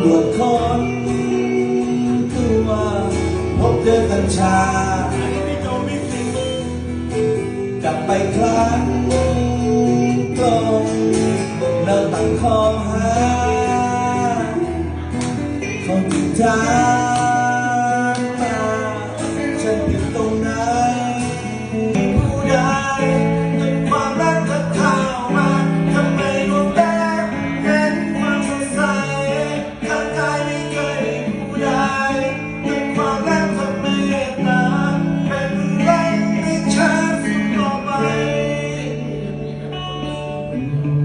หรวดคนตัวพบเจอกัญชาจับไปคลั้งตรงแล้ตั้งคอหาเขาติดจางมาฉันอยู่ตรงนั้น Amen.